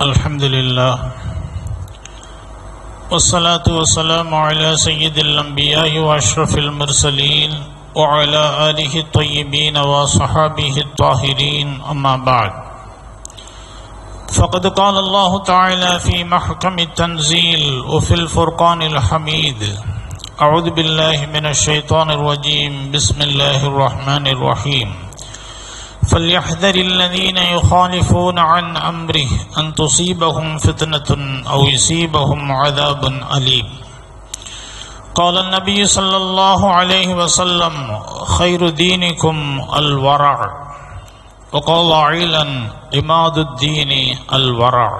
الحمد لله والصلاة والسلام على سيد الأنبياء وأشرف المرسلين وعلى آله الطيبين وصحابه الطاهرين. أما بعد فقد قال الله تعالى في محكم التنزيل وفي الفرقان الحميد أعوذ بالله من الشيطان الرجيم. بسم الله الرحمن الرحيم. فليحذر الذين يخالفون عن أمره أن تصيبهم فتنة أو يصيبهم عذاب أليم. قال النبي صلى الله عليه وسلم خير دينكم الورع. وقال عيلا عماد الدين الورع.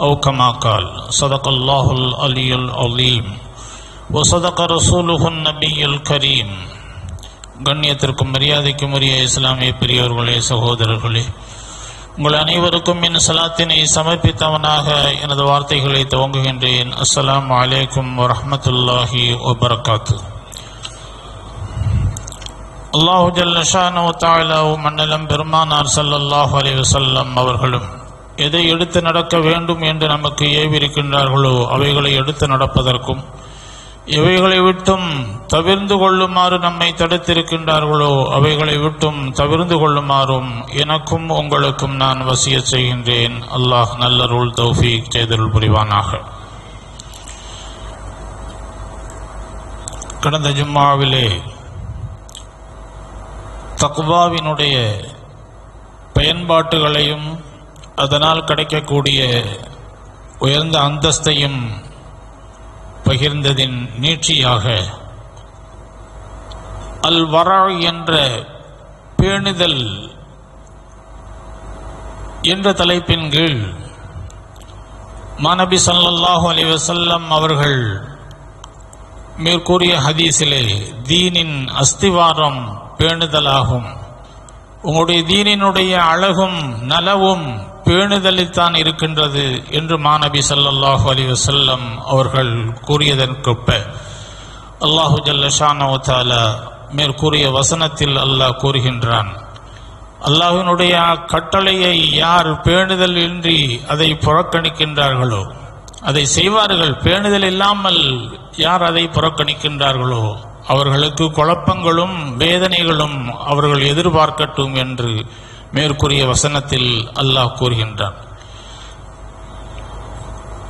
أو كما قال صدق الله العلي العظيم. وصدق رسوله النبي الكريم. கண்ணியத்திற்கும் மரியாதைக்கும் உரிய இஸ்லாமிய பெரியவர்களே சகோதரர்களே உங்கள் அனைவருக்கும் என் சலாத்தினை சமர்ப்பித்தவனாக எனது வார்த்தைகளை துவங்குகின்றேன். அஸ்லாம் அலைக்கும் வரமத்துல்லாஹி வபரகாத்து. அல்லாஹு ஜல்லஷானு மன்னலம் பெருமானார் ஸல்லல்லாஹு அலி வசல்லம் அவர்களும் எதை எடுத்து நடக்க வேண்டும் என்று நமக்கு ஏவிருக்கின்றார்களோ அவைகளை எடுத்து நடப்பதற்கும் எவைகளை விட்டும் தவிர்ந்து கொள்ளுமாறு நம்மை தடுத்திருக்கின்றார்களோ அவைகளை விட்டும் தவிர்ந்து கொள்ளுமாறும் எனக்கும் உங்களுக்கும் நான் வசிய செய்கின்றேன். அல்லாஹ் நல்லருள் தௌஃபீக் செய்தருள் புரிவானாக. கடந்த ஜும்மாவிலே தக்வாவினுடைய பயன்பாட்டுகளையும் அதனால் கிடைக்கக்கூடிய உயர்ந்த அந்தஸ்தையும் பகிர்ந்ததின் நீட்சியாக. அல் வரா என்ற பேணுதல் என்ற தலைப்பின் கீழ் மாநபி சல்லாஹூ அலைஹி அவர்கள் மேற்கூறிய ஹதீஸிலே தீனின் அஸ்திவாரம் பேணுதலாகும். உங்களுடைய தீனினுடைய அழகும் நலவும் பேணுதலில்தான் இருக்கின்றது என்று மாநபி ஸல்லல்லாஹு அலி வசல்லம் அவர்கள் கூறியதற்கொப்ப அல்லாஹு ஜல்ல மேற்கூறிய வசனத்தில் அல்லாஹ் கூறுகின்றான் அல்லாஹினுடைய கட்டளையை யார் பேணுதல் இன்றி அதை புறக்கணிக்கின்றார்களோ அதை செய்வார்கள். பேணுதல் இல்லாமல் யார் அதை புறக்கணிக்கின்றார்களோ அவர்களுக்கு குழப்பங்களும் வேதனைகளும் அவர்கள் எதிர்பார்க்கட்டும் என்று மேற்கூறிய வசனத்தில் அல்லாஹ் கூறுகின்றான்.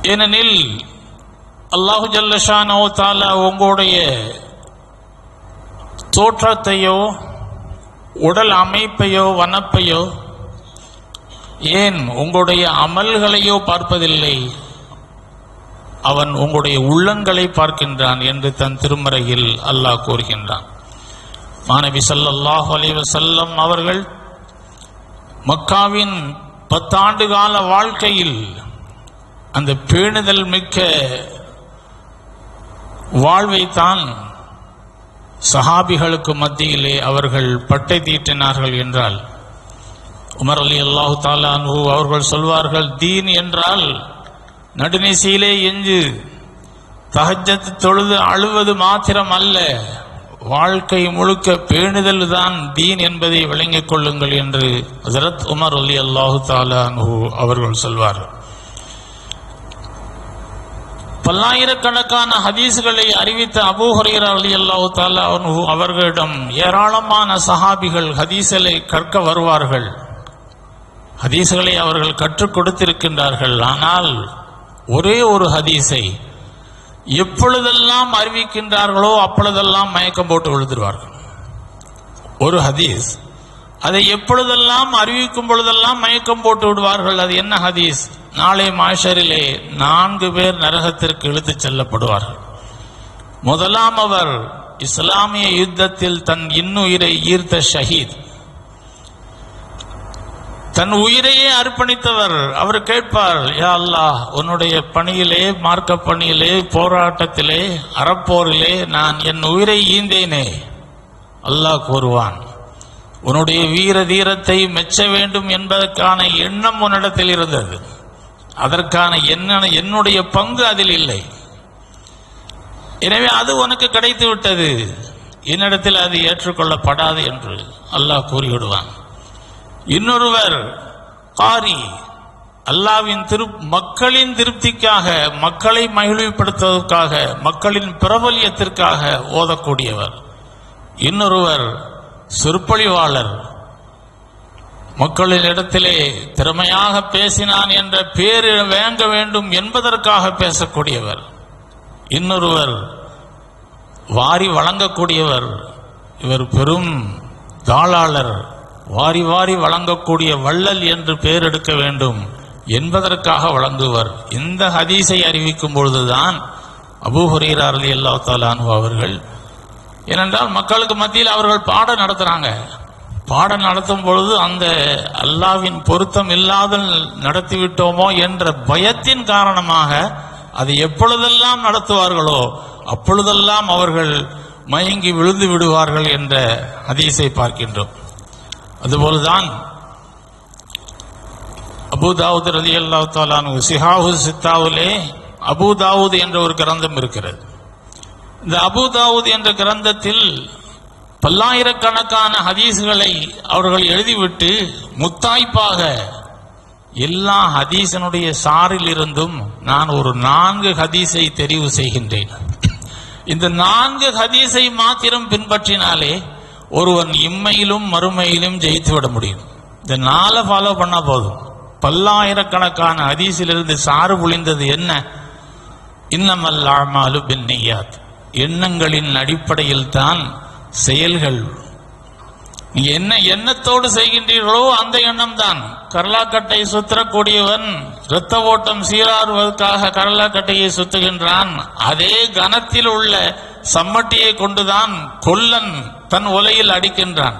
ஏனெனில் அல்லாஹு ஜல்லஷானோ தாலா உங்களுடைய தோற்றத்தையோ உடல் அமைப்பையோ வனப்பையோ ஏன் உங்களுடைய அமல்களையோ பார்ப்பதில்லை? அவன் உங்களுடைய உள்ளங்களை பார்க்கின்றான் என்று தன் திருமறையில் அல்லாஹ் கூறுகின்றான். மாணவி சல்லாஹ் அலி வசல்லம் அவர்கள் மக்காவின் பத்தாண்டு கால வாழ்க்கையில் அந்த பேணுதல் மிக்க வாழ்வைத்தான் சஹாபிகளுக்கு மத்தியிலே அவர்கள் பட்டை தீட்டினார்கள் என்றால் உமர் அலி அல்லாஹு தாலானு அவர்கள் சொல்வார்கள் தீன் என்றால் நடுநிசையிலே எஞ்சு தஹஜத் தொழுது அழுவது மாத்திரம் அல்ல வாழ்க்கை முழுக்க பேணுதல் தான் தீன் என்பதை விளங்கிக் கொள்ளுங்கள் என்று ஹசரத் உமர் அலி அல்லாஹு தாலானு அவர்கள் சொல்வார். பல்லாயிரக்கணக்கான ஹதீஸ்களை அறிவித்த அபூ ஹுரைரா அலி அல்லாஹு தாலா அவர்களிடம் ஏராளமான சஹாபிகள் ஹதீஸ்களை கற்க வருவார்கள். ஹதீஸ்களை அவர்கள் கற்றுக் கொடுத்திருக்கின்றார்கள். ஆனால் ஒரே ஒரு ஹதீஸை எப்பொழுதெல்லாம் அறிவிக்கின்றார்களோ அப்பொழுதெல்லாம் மயக்கம் போட்டு விழுந்துருவார்கள். ஒரு ஹதீஸ் அதை எப்பொழுதெல்லாம் அறிவிக்கும் பொழுதெல்லாம் மயக்கம் போட்டு விடுவார்கள்? அது என்ன ஹதீஸ்? நாளை மாஷரிலே நான்கு பேர் நரகத்திற்கு இழுத்துச் செல்லப்படுவார்கள். முதலாம் அவர் இஸ்லாமிய யுத்தத்தில் தன் இன்னுயிரை ஈர்த்த ஷஹீத். தன் உயிரையே அர்ப்பணித்தவர். அவர் கேட்பார் யா அல்லாஹ் உன்னுடைய பணியிலே மார்க்க பணியிலே போராட்டத்திலே அறப்போரிலே நான் என் உயிரை ஈந்தேனே. அல்லாஹ் கூறுவான் உன்னுடைய வீர தீரத்தை மெச்ச வேண்டும் என்பதற்கான எண்ணம் உன்னிடத்தில் இருந்தது. அதற்கான என்ன என்னுடைய பங்கு அதில் இல்லை. எனவே அது உனக்கு கிடைத்து விட்டது. என்னிடத்தில் அது ஏற்றுக்கொள்ளப்படாது என்று அல்லாஹ் கூறிவிடுவான். இன்னொருவர் காரி அல்லாவின் திரு மக்களின் திருப்திக்காக மக்களை மகிழ்வுபடுத்துவதற்காக மக்களின் பிரபல்யத்திற்காக ஓதக்கூடியவர். இன்னொருவர் சொற்பொழிவாளர். மக்களின் இடத்திலே திறமையாக பேசினான் என்ற பேர் வேங்க வேண்டும் என்பதற்காக பேசக்கூடியவர். இன்னொருவர் வாரி வழங்கக்கூடியவர். இவர் பெரும் தாளாளர். வாரி வாரி வழங்கக்கூடிய வள்ளல் என்று பெயர் எடுக்க வேண்டும் என்பதற்காக வழங்குவர். இந்த ஹதீஸை அறிவிக்கும் பொழுதுதான் அபூ ஹுரைரா அலி அல்லா அன்ஹு அவர்கள் ஏனென்றால் மக்களுக்கு மத்தியில் அவர்கள் பாடம் நடத்துகிறாங்க பாடம் நடத்தும் பொழுது அந்த அல்லாவின் பொருத்தம் இல்லாத நடத்திவிட்டோமோ என்ற பயத்தின் காரணமாக அதை எப்பொழுதெல்லாம் நடத்துவார்களோ அப்பொழுதெல்லாம் அவர்கள் மயங்கி விழுந்து விடுவார்கள் என்ற அதிசை பார்க்கின்றோம். அதுபோல்தான். அபுதாவுத் ரதி அல்லாஹ் தாலானு சிஹாஹு சித்தாவுலே அபுதாவுத் என்ற ஒரு கிரந்தம் இருக்கிறது. இந்த அபுதாவுத் என்ற கிரந்தத்தில் பல்லாயிரக்கணக்கான ஹதீஸ்களை அவர்கள் எழுதிவிட்டு முத்தாய்ப்பாக எல்லா ஹதீசனுடைய சாரில் இருந்தும் நான் ஒரு நான்கு ஹதீஸை தெரிவு செய்கின்றேன். இந்த நான்கு ஹதீஸை மாத்திரம் பின்பற்றினாலே ஒருவன் இம்மையிலும் மறுமையிலும் ஜெயித்து விட முடியும். இந்த நாளை ஃபாலோ பண்ணால் போதும். பல்லாயிரக்கணக்கான ஹதீஸிலிருந்து சாறு புழிந்தது என்ன? இன்னமல் அமாலு பின் நெய்யாத். எண்ணங்களின் அடிப்படையில் தான் செயல்கள். நீ என்ன எண்ணத்தோடு செய்கின்றீர்களோ அந்த எண்ணம் தான் கரலாக்கட்டை சுத்தரக்கூடியவன் இரத்த ஓட்டம் சீராறுவதற்காக கரலாக்கட்டையை சுத்துகின்றான். அதே கனத்தில் உள்ள சம்மட்டியை கொண்டுதான் கொல்லன் தன் உலையில் அடிக்கின்றான்.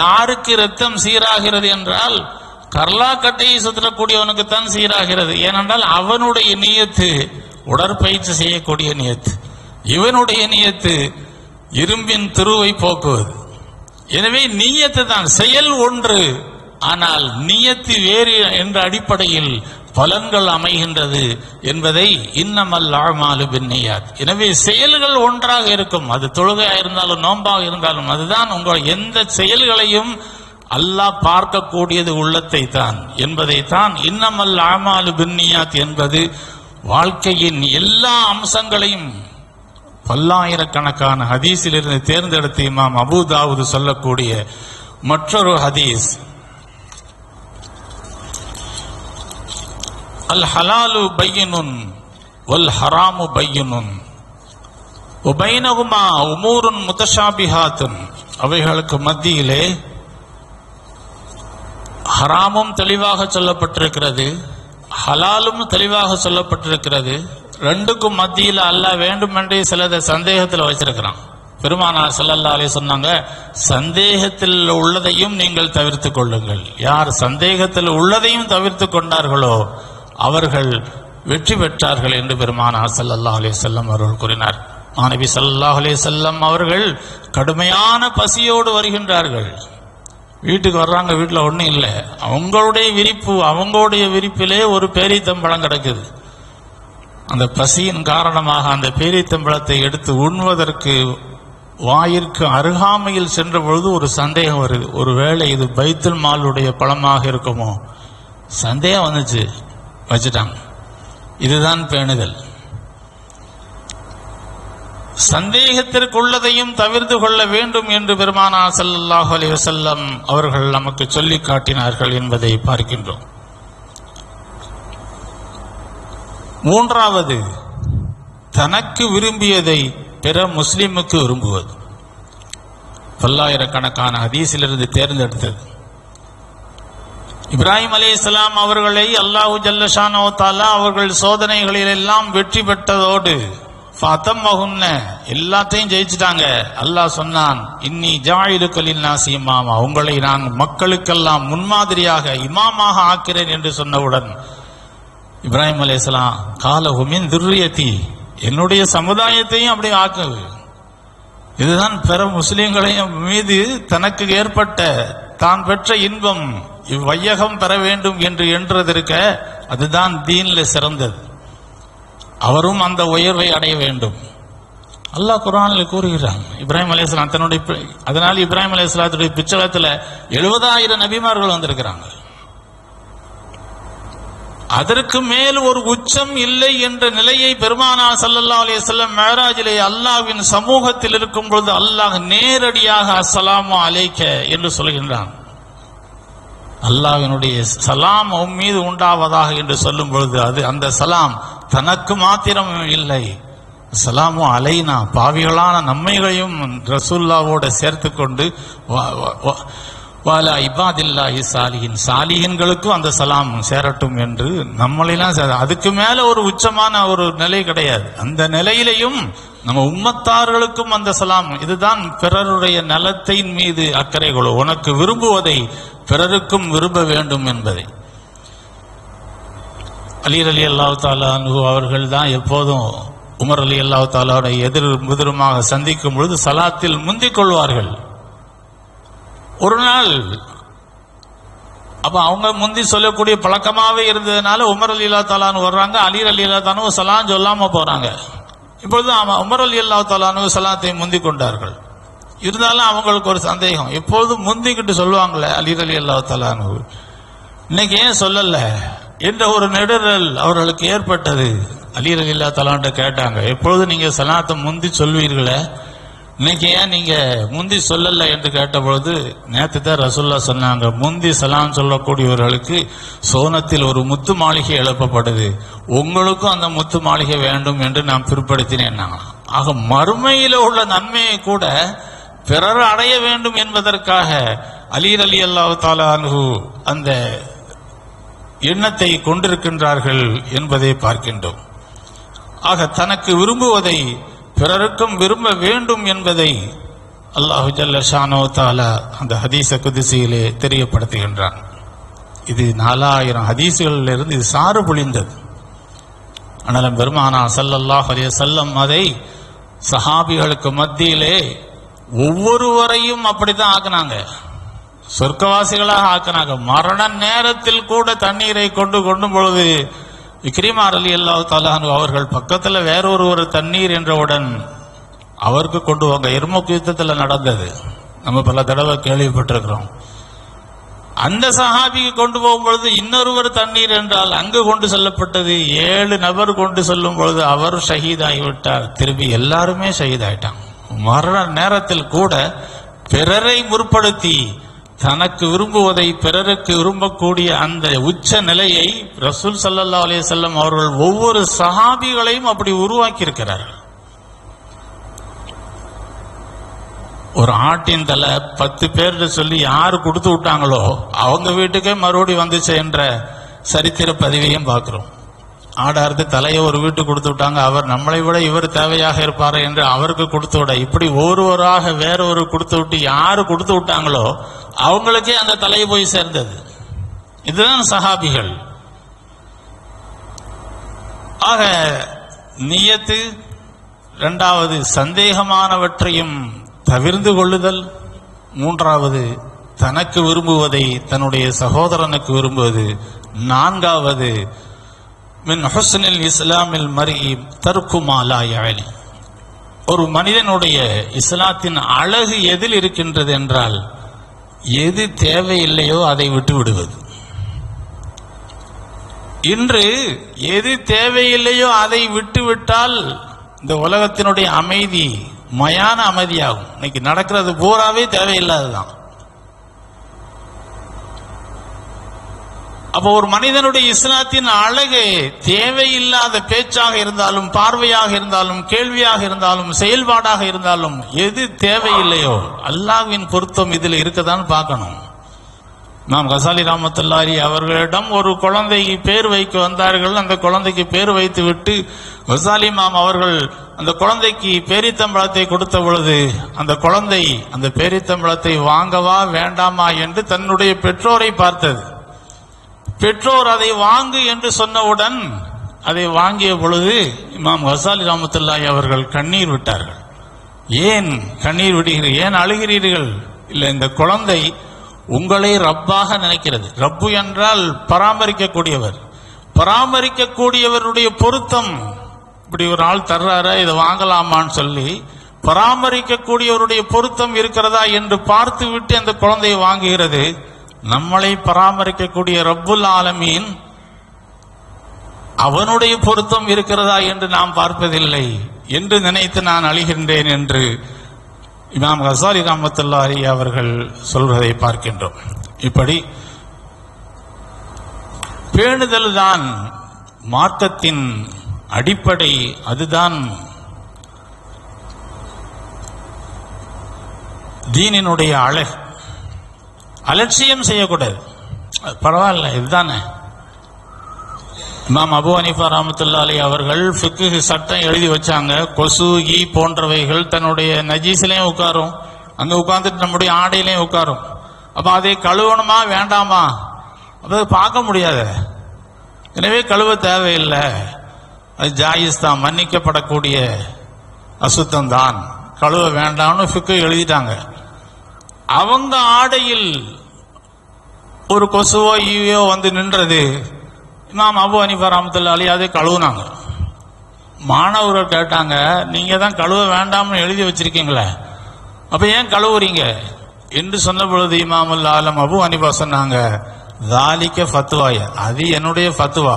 யாருக்கு இரத்தம் சீராகிறது என்றால் கர்லாக்கட்டையை சுத்தரக்கூடியவனுக்கு தான் சீராகிறது. ஏனென்றால் அவனுடைய நியத்து உடற்பயிற்சி செய்யக்கூடிய நியத்து. இவனுடைய நியத்து இரும்பின் திருவை போக்குவது. எனவே நீயத்து தான் செயல் ஒன்று. ஆனால் நீயத்து வேறு என்ற அடிப்படையில் பலன்கள் அமைகின்றது என்பதை இன்னமல் ஆழ்மாலு பின்னியாத். எனவே செயல்கள் ஒன்றாக இருக்கும். அது தொழுகையா இருந்தாலும் நோம்பாக இருந்தாலும் அதுதான் உங்கள் எந்த செயல்களையும் அல்லாஹ் பார்க்கக்கூடியது உள்ளத்தை தான். என்பதை தான் இன்னமல் ஆமாலு பின்னியாத் என்பது வாழ்க்கையின் எல்லா அம்சங்களையும் பல்லாயிரக்கணக்கான ஹதீஸிலிருந்து தேர்ந்தெடுத்து இமாம் அபூதாவுது சொல்லக்கூடிய மற்றொரு ஹதீஸ். அல் ஹலாலு பையனுன் வல் ஹராமு பையனுன். உபைனகுமா உமூருன் முத்தஷாபிஹாத்துன் அவைகளுக்கு மத்தியிலே ஹராமும் தெளிவாக சொல்லப்பட்டிருக்கிறது ஹலாலும் தெளிவாக சொல்லப்பட்டிருக்கிறது. ரெண்டுக்கும் மத்தியில் அல்ல வேண்டுமென்றே சிலதை சந்தேகத்தில் வச்சிருக்கிறான். பெருமானார் செல்லல்லாலே சொன்னாங்க சந்தேகத்தில் உள்ளதையும் நீங்கள் தவிர்த்து கொள்ளுங்கள். யார் சந்தேகத்தில் உள்ளதையும் தவிர்த்து கொண்டார்களோ அவர்கள் வெற்றி பெற்றார்கள் என்று பெருமானார் சல்லாஹ் அலே செல்லம் அவர்கள் கூறினார். மாணவி சல்லாஹ் அலே செல்லம் அவர்கள் கடுமையான பசியோடு வருகின்றார்கள். வீட்டுக்கு வர்றாங்க வீட்டில் ஒன்றும் இல்லை. அவங்களுடைய விரிப்பு அவங்களுடைய விரிப்பிலே ஒரு பேரித்தம்பழம் கிடக்குது. அந்த பசியின் காரணமாக அந்த பேரித்தம்பழத்தை எடுத்து உண்வதற்கு வாயிற்கு அருகாமையில் சென்ற பொழுது ஒரு சந்தேகம் வருது. ஒருவேளை இது பைத்துல் மாலுடைய பழமாக இருக்குமோ? சந்தேகம் வந்துச்சு. வச்சுட்டாங்க. இதுதான் பேணுதல். சந்தேகத்திற்குள்ளதையும் தவிர்த்து கொள்ள வேண்டும் என்று பெருமானா ஸல்லல்லாஹு அலி வசல்லம் அவர்கள் நமக்கு சொல்லி காட்டினார்கள் என்பதை பார்க்கின்றோம். மூன்றாவது தனக்கு விரும்பியதை பிற முஸ்லிமுக்கு விரும்புவது. பல்லாயிரக்கணக்கான ஹதீஸிலிருந்து தேர்ந்தெடுத்தது. இப்ராஹிம் அலைஹிஸ்ஸலாம் அவர்களை அல்லாஹு ஜல்லஷானோ தாலா அவர்கள் சோதனைகளில் எல்லாம் வெற்றி பெற்றதோடு ஃபத்தம்மஹுன்ன எல்லாத்தையும் ஜெயிச்சிட்டாங்க. அல்லாஹ் சொன்னான் இன்னி ஜாயிலுக்களில் நாசி இமாமா. உங்களை நான் மக்களுக்கெல்லாம் முன்மாதிரியாக இமாமாக ஆக்கிறேன் என்று சொன்னவுடன் இப்ராஹிம் அலி இஸ்லாம் காலஹுமின் துர்ரியத்தி. என்னுடைய சமுதாயத்தையும் அப்படி ஆக்கு இதுதான் பிற முஸ்லிம்களையும் மீது தனக்கு ஏற்பட்ட தான் பெற்ற இன்பம். இவ்வையகம் பெற வேண்டும் என்று என்றதற்க அதுதான் தீன்ல சிறந்தது. அவரும் அந்த உயர்வை அடைய வேண்டும். அல்லாஹ் குரானில் கூறுகிறான் இப்ராஹிம் அலையாம் தன்னுடைய அதனால் இப்ராஹிம் அலையாத்துடைய பிச்சலத்தில் எழுபதாயிரம் நபிமார்கள் வந்திருக்கிறாங்க. அதற்கு மேல் ஒரு உச்சம் இல்லை என்ற நிலையை பெருமானார் சல்லல்லா அலைஹி செல்லம் மேராஜிலே அல்லாஹ்வின் சமூகத்தில் இருக்கும் பொழுது அல்லாஹ் நேரடியாக அஸ்ஸலாமு அலைக்க என்று சொல்கின்றான். அல்லாஹினுடைய சலாம் உன் மீது உண்டாவதாக என்று சொல்லும் பொழுது அது அந்த சலாம் தனக்கு மாத்திரம் இல்லை. சலாமோ அலைனா பாவிகளான நம்மைகளையும் ரசூல்லாவோட சேர்த்து கொண்டு வாலா இபாதில்லாஹி சாலிஹின். சாலிஹின்களுக்கும் அந்த சலாம் சேரட்டும் என்று நம்மளெல்லாம் அதுக்கு மேல ஒரு உச்சமான ஒரு நிலை கிடையாது. அந்த நிலையிலையும் நம்ம உம்மத்தார்களுக்கும் அந்த சலாம் இதுதான் பிறருடைய நலத்தின் மீது அக்கறை கொள்ளும். உனக்கு விரும்புவதை பிறருக்கும் விரும்ப வேண்டும் என்பதை. அலீர் அலி அல்லா தாலா அவர்கள் தான் எப்போதும் உமர் அலி அல்லா தாலாவுடைய எதிர் முதிருமாக சந்திக்கும் பொழுது சலாத்தில் முந்திக் கொள்வார்கள். ஒரு நாள் அப்ப அவங்க முந்தி சொல்லக்கூடிய பழக்கமாகவே இருந்ததுனால உமர் அலி அல்லா தாலான்னு வர்றாங்க அலீர் அலி அல்லா தானு சலாம் சொல்லாம போறாங்க. இப்பொழுது அவன் உமர் அலி அல்லா தாலானு சலாத்தை முந்தி கொண்டார்கள். இருந்தாலும் அவங்களுக்கு ஒரு சந்தேகம். எப்போதும் முந்திக்கிட்டு சொல்லுவாங்களே அலீர் அலி அல்லா தாலானு இன்னைக்கு ஏன் சொல்லல? என்ற ஒரு நெடுரல் அவர்களுக்கு ஏற்பட்டது. அலீர் அலி அல்லா தாலான்ட்ட கேட்டாங்க எப்பொழுது நீங்க சலாத்தை முந்தி சொல்வீர்களே இன்னைக்கு ஏன் நீங்க முந்தி சொல்லல என்று கேட்டபொழுது நேத்து தான் ரசுல்லா சொன்னாங்க முந்தி சலாம் சொல்லக்கூடியவர்களுக்கு சோனத்தில் ஒரு முத்து மாளிகை எழுப்பப்படுது. உங்களுக்கும் அந்த முத்து மாளிகை வேண்டும் என்று நான் பிற்படுத்தினேன் ஆக மறுமையில உள்ள நன்மையை கூட பிறர் அடைய வேண்டும் என்பதற்காக அலீர் அலி அல்லாஹு தாலானு அந்த எண்ணத்தை கொண்டிருக்கின்றார்கள் என்பதை பார்க்கின்றோம். ஆக தனக்கு விரும்புவதை பிறருக்கும் விரும்ப வேண்டும் என்பதை அல்லாஹு ஜல்ல ஷானோ தாலா அந்த ஹதீச குதிசையிலே தெரியப்படுத்துகின்றான். இது நாலாயிரம் ஹதீசுகளிலிருந்து இது சாறு பொழிந்தது. ஆனாலும் பெருமானா சல்லல்லாஹ் அலைஹி அதை சஹாபிகளுக்கு மத்தியிலே ஒவ்வொருவரையும் அப்படித்தான் ஆக்குனாங்க. சொர்க்கவாசிகளாக ஆக்குனாங்க. மரண நேரத்தில் கூட தண்ணீரை கொண்டு கொண்டும் பொழுது இக்ரிமா அலி அல்லாஹ் தாலானு அவர்கள் பக்கத்தில் வேறொரு ஒரு தண்ணீர் என்றவுடன் அவருக்கு கொண்டு வாங்க. எருமக்கு யுத்தத்தில் நடந்தது. நம்ம பல தடவை கேள்விப்பட்டிருக்கிறோம். அந்த சஹாபிக்கு கொண்டு போகும் பொழுது இன்னொருவர் தண்ணீர் என்றால் அங்கு கொண்டு செல்லப்பட்டது. ஏழு நபர் கொண்டு செல்லும் பொழுது அவர் ஷஹீதாகிவிட்டார். திரும்பி எல்லாருமே ஷஹீதாயிட்டாங்க. மரண நேரத்தில் கூட பிறரை முற்படுத்தி தனக்கு விரும்புவதை பிறருக்கு விரும்பக்கூடிய அந்த உச்ச நிலையை ரசூல் சல்லா அலே செல்லம் அவர்கள் ஒவ்வொரு சஹாபிகளையும் அப்படி உருவாக்கி இருக்கிறார்கள் ஒரு ஆட்டின் தலை பத்து பேர்கிட்ட சொல்லி யாரு கொடுத்து விட்டாங்களோ அவங்க வீட்டுக்கே மறுபடி வந்துச்சு என்ற சரித்திர பதிவையும் பார்க்கிறோம். ஆடார்ந்து தலையை ஒரு வீட்டுக்கு கொடுத்து விட்டாங்க. அவர் நம்மளை விட இவர் தேவையாக இருப்பார் என்று அவருக்கு கொடுத்து விட இப்படி ஒருவராக வேற ஒரு கொடுத்து விட்டு யாரு கொடுத்து விட்டாங்களோ அவங்களுக்கே அந்த தலையை போய் சேர்ந்தது. இதுதான் சஹாபிகள். ஆக நியத்து இரண்டாவது சந்தேகமானவற்றையும் தவிர்ந்து கொள்ளுதல். மூன்றாவது தனக்கு விரும்புவதை தன்னுடைய சகோதரனுக்கு விரும்புவது. நான்காவது மின் ஹுஸ்னில் இஸ்லாமில் மரி தர்க்குமாலா யாழி ஒரு மனிதனுடைய இஸ்லாத்தின் அழகு எதில் இருக்கின்றது என்றால் எது தேவையில்லையோ அதை விட்டு விடுவது. இன்று எது தேவையில்லையோ அதை விட்டுவிட்டால் இந்த உலகத்தினுடைய அமைதி மயான அமைதியாகும். இன்னைக்கு நடக்கிறது பூராவே தேவையில்லாததான் அப்ப ஒரு மனிதனுடைய இஸ்லாத்தின் அழகு தேவையில்லாத பேச்சாக இருந்தாலும் பார்வையாக இருந்தாலும் கேள்வியாக இருந்தாலும் செயல்பாடாக இருந்தாலும் எது தேவையில்லையோ அல்லாஹ்வின் பொருத்தம் இதில் இருக்கதான் பார்க்கணும். நாம் கசாலி ராமத்துல்லாரி அவர்களிடம் ஒரு குழந்தைக்கு பேர் வைக்க வந்தார்கள். அந்த குழந்தைக்கு பேர் வைத்து விட்டு கசாலி மாம் அவர்கள் அந்த குழந்தைக்கு பேரித்தம்பழத்தை கொடுத்த பொழுது அந்த குழந்தை அந்த பேரித்தம்பழத்தை வாங்கவா வேண்டாமா என்று தன்னுடைய பெற்றோரை பார்த்தது. பெற்றோர் அதை வாங்கு என்று சொன்னவுடன் அதை வாங்கிய பொழுது இமாம் ஹசாலி ராமத்துல்லாய் அவர்கள் கண்ணீர் விட்டார்கள். ஏன் கண்ணீர் விடுகிறீர்கள்? ஏன் அழுகிறீர்கள்? இல்லை இந்த குழந்தை உங்களை ரப்பாக நினைக்கிறது. ரப்பு என்றால் பராமரிக்கக்கூடியவர். பராமரிக்கக்கூடியவருடைய பொருத்தம். இப்படி ஒரு ஆள் தர்றாரா? இதை வாங்கலாமான்னு சொல்லி பராமரிக்கக்கூடியவருடைய பொருத்தம் இருக்கிறதா என்று பார்த்து விட்டு அந்த குழந்தையை வாங்குகிறது. நம்மளை பராமரிக்கக்கூடிய ரப்புல் ஆலமீன் அவனுடைய பொருத்தம் இருக்கிறதா என்று நாம் பார்ப்பதில்லை என்று நினைத்து நான் அழிகின்றேன் என்று இமாம் ஹசாரி ரஹமத்துல்லாஹி அவர்கள் சொல்வதை பார்க்கின்றோம். இப்படி பேணுதல் தான் மார்க்கத்தின் அடிப்படை அதுதான் தீனினுடைய அழகு. அலட்சியம் செய்யக்கூடாது. பரவாயில்ல இதுதானே. இமாம் அபு அனிஃபா ரமத்துல்லாலி அவர்கள் ஃபிக்கு சட்டம் எழுதி வச்சாங்க. கொசு ஈ போன்றவைகள் தன்னுடைய நஜீஸ்லையும் உட்காரும். அங்கே உட்காந்துட்டு நம்முடைய ஆடையிலையும் உட்காரும். அப்போ அதை கழுவணுமா வேண்டாமா? அப்போ பார்க்க முடியாது. எனவே கழுவ தேவையில்லை. அது ஜாயிஸ் தான் மன்னிக்கப்படக்கூடிய அசுத்தம் தான் கழுவ வேண்டாம்னு ஃபிக்கு எழுதிட்டாங்க. அவங்க ஆடையில் ஒரு கொசுவோ ஈவியோ வந்து நின்றது. இமாம் அபு அனிஃபா ரஹமத்துல்லா அலி அதை கழுவுனாங்க. மாணவர்கள் கேட்டாங்க நீங்க தான் கழுவ வேண்டாம்னு எழுதி வச்சிருக்கீங்களே அப்ப ஏன் கழுவுறீங்க? என்று சொன்ன பொழுது இமாமுல் ஆலம் அபு அனிபா சொன்னாங்க தாலிக்க ஃபத்துவாய அது என்னுடைய ஃபத்துவா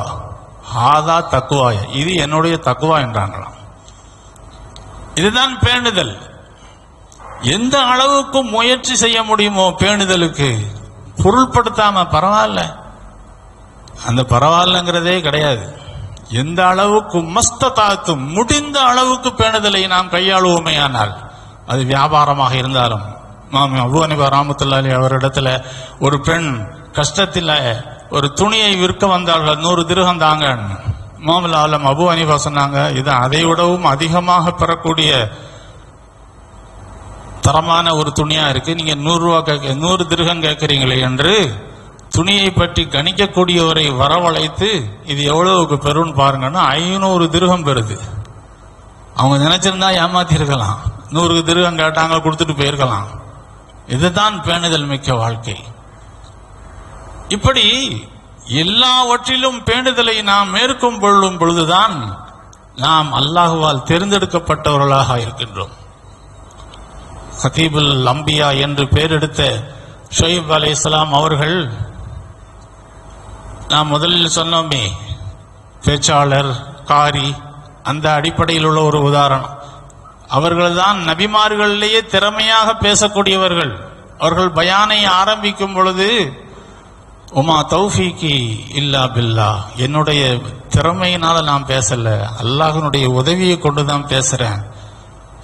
ஹாதா தக்குவாய இது என்னுடைய தக்குவா என்றாங்களாம். இதுதான் பேணுதல். எந்த அளவுக்கு முயற்சி செய்ய முடியுமோ பேணுதலுக்கு பொருள்படுத்தாம பரவாயில்ல. அந்த பரவாயில்லங்கிறதே கிடையாது. எந்த அளவுக்கு மஸ்ததாத்து முடிந்த அளவுக்கு பேணுதலை நாம் கையாளுவோமையானால் அது வியாபாரமாக இருந்தாலும். மாமி அபு ராமத்துல்லாலி அவரிடத்துல ஒரு பெண் கஷ்டத்தில் ஒரு துணியை விற்க வந்தார்கள் நூறு திருகம் தாங்க மாமலாலம் அபு அனிபா சொன்னாங்க இது அதை விடவும் அதிகமாக பெறக்கூடிய தரமான ஒரு துணியா இருக்கு. நீங்க நூறுரூவா கேட்க நூறு திருகம் கேட்கறீங்களே என்று துணியை பற்றி கணிக்கக்கூடியவரை வரவழைத்து இது எவ்வளவுக்கு பெறும்னு பாருங்கன்னா ஐநூறு திருகம் பெறுது. அவங்க நினைச்சிருந்தா ஏமாத்தி இருக்கலாம் நூறு திருகம் கேட்டாங்க கொடுத்துட்டு போயிருக்கலாம். இதுதான் பேணுதல் மிக்க வாழ்க்கை. இப்படி எல்லாவற்றிலும் பேணுதலை நாம் மேற்கும் கொள்ளும் பொழுதுதான் நாம் அல்லாஹுவால் தேர்ந்தெடுக்கப்பட்டவர்களாக இருக்கின்றோம். ஹதீபுல் அம்பியா என்று பெயரெடுத்த ஷொயிப் அலி இஸ்லாம் அவர்கள் நாம் முதலில் சொன்னோமே பேச்சாளர் காரி அந்த அடிப்படையில் உள்ள ஒரு உதாரணம். அவர்கள்தான் நபிமார்களிலேயே திறமையாக பேசக்கூடியவர்கள். அவர்கள் பயானை ஆரம்பிக்கும் பொழுது உமா தௌஃபிக்கு இல்லா பில்லா என்னுடைய திறமையினால நான் பேசல அல்லாஹனுடைய உதவியை கொண்டு தான் பேசுறேன்.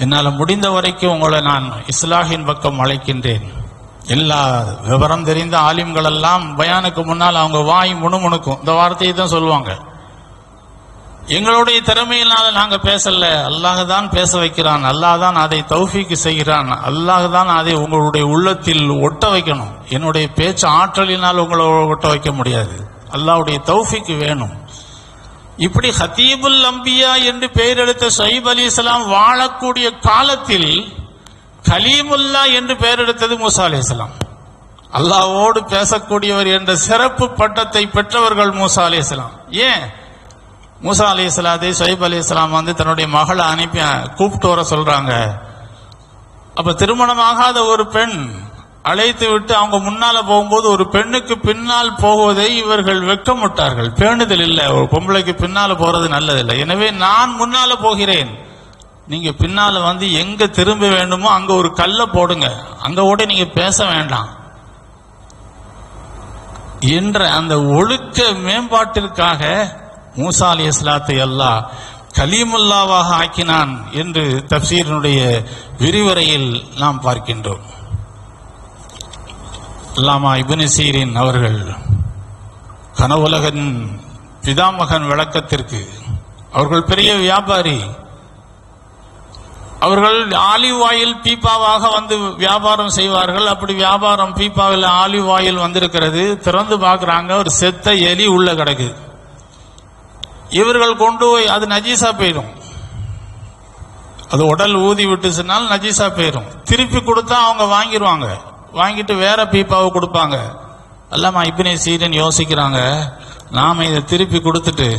என்னால் முடிந்த வரைக்கும் உங்களை நான் இஸ்லாஹின் பக்கம் அழைக்கின்றேன். எல்லா விவரம் தெரிந்த ஆலிம்கள் எல்லாம் பயானுக்கு முன்னால் அவங்க வாய் முணுமுணுக்கும். இந்த வார்த்தையை தான் சொல்லுவாங்க. எங்களுடைய திறமையினால நாங்கள் பேசல. அல்லாஹ் தான் பேச வைக்கிறான். அல்லாஹ் தான் அதை தௌஃபிக்கு செய்கிறான். அல்லாஹ் தான் அதை உங்களுடைய உள்ளத்தில் ஒட்ட வைக்கணும். என்னுடைய பேச்சு ஆற்றலினால் உங்களை ஒட்ட வைக்க முடியாது. அல்லாவுடைய தௌஃபிக்கு வேணும். இப்படி ஹத்தீபுல் அம்பியா என்று பெயர் எடுத்த சயிப் அலி இஸ்லாம் வாழக்கூடிய காலத்தில் கலீமுல்லா என்று பெயர் எடுத்தது மூசா அலி இஸ்லாம். அல்லாவோடு பேசக்கூடியவர் என்ற சிறப்பு பட்டத்தை பெற்றவர்கள் மூசா அலி இஸ்லாம். ஏன்? மூசா அலி இஸ்லாத்தை சயிப் அலி இஸ்லாம் வந்து தன்னுடைய மகளை அனுப்பி கூப்பிட்டு வர சொல்றாங்க. அப்ப திருமணமாகாத ஒரு பெண் அழைத்து விட்டு அவங்க முன்னால போகும்போது ஒரு பெண்ணுக்கு பின்னால் போவதை இவர்கள் வெக்கமுட்டார்கள் பேணுதல் இல்லை. ஒரு பொம்பளைக்கு பின்னால போறது நல்லதில்லை. எனவே நான் முன்னால போகிறேன். நீங்க பின்னால வந்து எங்க திரும்ப வேண்டுமோ அங்க ஒரு கல்லை போடுங்க. அங்க கூட நீங்க பேச வேண்டாம். என்ற அந்த ஒழுக்க மேம்பாட்டிற்காக மூசா அலி இஸ்லாத்தை அல்லாஹ் கலீமுல்லாவாக ஆக்கினான் என்று தப்சீரனுடைய விரிவுரையில் நாம் பார்க்கின்றோம். அல்லாமா இப்னு சீரின் அவர்கள் கனவுலகன் பிதாமகன் விளக்கத்திற்கு அவர்கள் பெரிய வியாபாரி. அவர்கள் ஆலிவ் ஆயில் பீப்பாவாக வந்து வியாபாரம் செய்வார்கள். அப்படி வியாபாரம் பீப்பாவில் ஆலிவ் ஆயில் வந்திருக்கிறது. திறந்து பார்க்குறாங்க. ஒரு செத்த எலி உள்ள கிடக்கு. இவர்கள் கொண்டு போய் அது நஜீஸா போயிடும். அது உடல் ஊதி விட்டுச்சுனால் நஜீஸா போயிடும் திருப்பி கொடுத்தா அவங்க வாங்கிடுவாங்க வாங்கிட்டு வேற பீப்பாவை கொடுப்பாங்க. அல்லாமா இப்பனே சீரன் யோசிக்கிறாங்க. நாம இதை திருப்பி கொடுத்துட்டு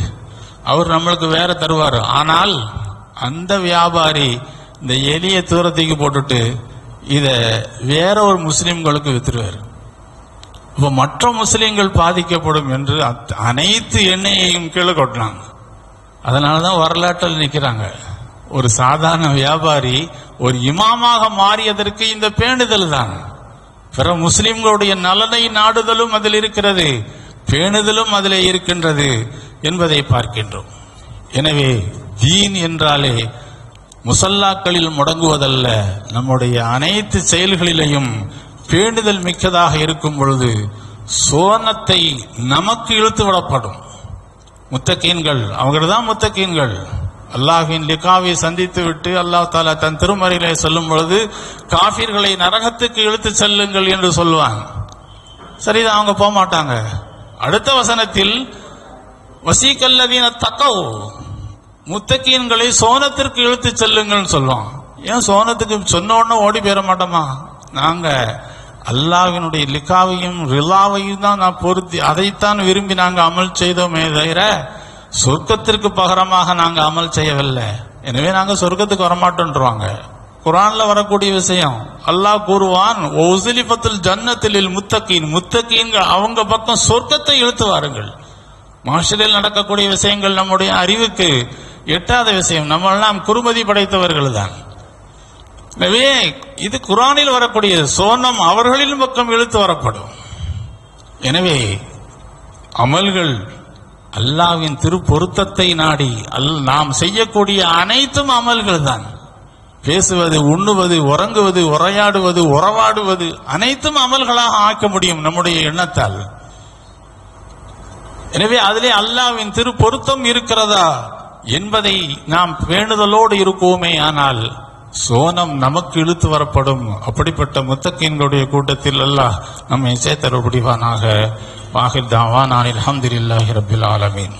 அவர் நம்மளுக்கு வேற தருவார். ஆனால் அந்த வியாபாரி இந்த எலிய தூரத்துக்கு போட்டுட்டு இதை வேற ஒரு முஸ்லீம்களுக்கு வித்துருவார். இப்போ மற்ற முஸ்லீம்கள் பாதிக்கப்படும் என்று அத்- அனைத்து எண்ணெயையும் கீழே கொட்டினாங்க. அதனால தான் வரலாற்றில் நிற்கிறாங்க ஒரு சாதாரண வியாபாரி ஒரு இமாமாக மாறியதற்கு இந்த பேணுதல் தான். பிற முஸ்லிம்களுடைய நலனை நாடுதலும் அதில் இருக்கிறது பேணுதலும் அதில் இருக்கின்றது என்பதை பார்க்கின்றோம். எனவே தீன் என்றாலே முசல்லாக்களில் முடங்குவதல்ல நம்முடைய அனைத்து செயல்களிலையும் பேணுதல் மிக்கதாக இருக்கும் பொழுது சோனத்தை நமக்கு இழுத்து விடப்படும் முத்தக்கீன்கள் அவங்க தான் முத்தக்கீன்கள் அல்லாஹின் லிகாவை சந்தித்து விட்டு அல்லாஹ் தாலா தன் திருமறையிலே சொல்லும் பொழுது காஃபிர்களை நரகத்துக்கு இழுத்து செல்லுங்கள் என்று சொல்லுவாங்க சரிதான் அவங்க போக மாட்டாங்க அடுத்த வசனத்தில் வசீக்கல்லவீன தக்கவோ முத்தக்கீன்களை சோனத்திற்கு இழுத்து செல்லுங்கள்னு சொல்லுவோம் ஏன் சோனத்துக்கு சொன்ன உடனே ஓடி போயிட மாட்டோமா? நாங்க அல்லாவினுடைய லிகாவையும் ரிலாவையும் தான் நான் பொருத்தி அதைத்தான் விரும்பி நாங்கள் அமல் செய்தோமே தவிர சொர்க்கத்திற்கு பகரமாக நாங்கள் அமல் செய்யவில்லை. எனவே நாங்கள் சொர்க்கத்துக்கு வரமாட்டோன்றவாங்க. குரான்ல வரக்கூடிய விஷயம் அல்லாஹ் கூறுவான் ஒசிலிபத்தில் ஜன்னத்தில் முத்தக்கீன் முத்தக்கீன்கள் அவங்க பக்கம் சொர்க்கத்தை இழுத்து வாருங்கள். மாஷரில் நடக்கக்கூடிய விஷயங்கள் நம்முடைய அறிவுக்கு எட்டாத விஷயம். நம்ம எல்லாம் குறுமதி படைத்தவர்கள் தான். எனவே இது குரானில் வரக்கூடிய சோனம் அவர்களின் பக்கம் இழுத்து வரப்படும். எனவே அமல்கள் அல்லாவின் திருப்பொருத்தத்தை நாடி அல் நாம் செய்யக்கூடிய அனைத்தும் அமல்கள் தான் பேசுவது உண்ணுவது உறங்குவது உரையாடுவது உறவாடுவது அனைத்தும் அமல்களாக ஆக்க முடியும் நம்முடைய எண்ணத்தால். எனவே அதிலே அல்லாவின் திரு பொருத்தம் இருக்கிறதா என்பதை நாம் வேண்டுதலோடு இருக்கோமே ஆனால் சோனம் நமக்கு இழுத்து வரப்படும். அப்படிப்பட்ட முத்தக்கீன்களுடைய கூட்டத்தில் அல்லாஹ் நம்மை சேர்த்தர முடிவானாக வாஹித் தாவான் அலமதுல்லாஹி ரபில் ஆலமீன்.